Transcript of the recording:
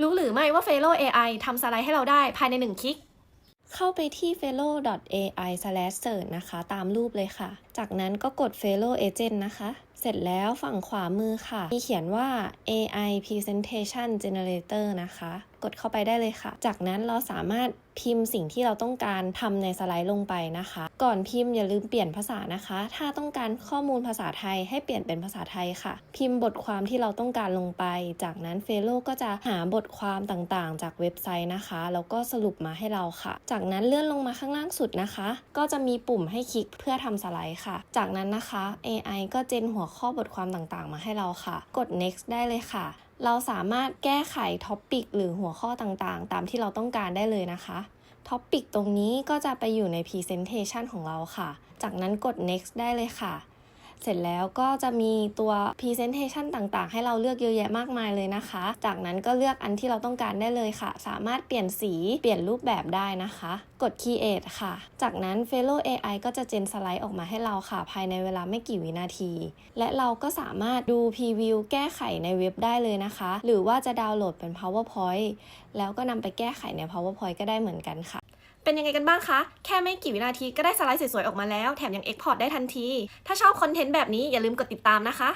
รู้หรือไม่ว่า Fellow AI ทำสไลด์ให้เราได้ภายในหนึ่งคลิก เข้าไปที่ fellow.ai/search นะคะ ตามรูปเลยค่ะ จากนั้นก็กด fellow agent นะคะ เสร็จแล้วฝั่งขวามือค่ะ มีเขียนว่า AI presentation generator นะคะ กดเข้าไปได้เลยค่ะ จากนั้นเราสามารถพิมพ์สิ่งที่เราต้องการทำในสไลด์ลงไปนะคะ ก่อนพิมพ์อย่าลืมเปลี่ยนภาษานะคะ ถ้าต้องการข้อมูลภาษาไทยให้เปลี่ยนเป็นภาษาไทยค่ะ พิมพ์บทความที่เราต้องการลงไป จากนั้นเฟโลก็จะหาบทความต่างๆ จากเว็บไซต์นะคะ แล้วก็สรุปมาให้เราค่ะ จากนั้นเลื่อนลงมาข้างล่างสุดนะคะ ก็จะมีปุ่มให้คลิกเพื่อทำสไลด์ค่ะ จากนั้นนะคะ AI ก็เจนหัวข้อบทความต่างๆ มาให้เราค่ะ กด next ได้เลยค่ะ เราสามารถแก้ไขท็อปิกหรือหัวข้อต่างๆ ตามที่เราต้องการได้เลยนะคะท็อปิกตรงนี้ก็จะไปอยู่ใน Presentation ของเราค่ะ จากนั้นกด next ได้เลยค่ะ เสร็จแล้วก็จะมีตัว Presentation ต่างๆ ให้เราเลือกเยอะแยะมากมายเลยนะคะ จากนั้นก็เลือกอันที่เราต้องการได้เลยค่ะ สามารถเปลี่ยนสีเปลี่ยนรูปแบบได้นะคะ กด Create ค่ะ จากนั้น Fellow AI ก็จะเจนสไลด์ออกมาให้เราค่ะ ภายในเวลาไม่กี่วินาที และเราก็สามารถดูพรีวิวแก้ไขในเว็บได้เลยนะคะ หรือว่าจะดาวน์โหลดเป็น PowerPoint แล้วก็นำไปแก้ไขใน PowerPoint ก็ได้เหมือนกันค่ะ เป็นยังไงกันบ้างคะ แค่ไม่กี่วินาทีก็ได้สไลด์สวยๆออกมาแล้ว แถมยังเอ็กพอร์ตได้ทันที ถ้าชอบคอนเทนต์แบบนี้อย่าลืมกดติดตามนะคะ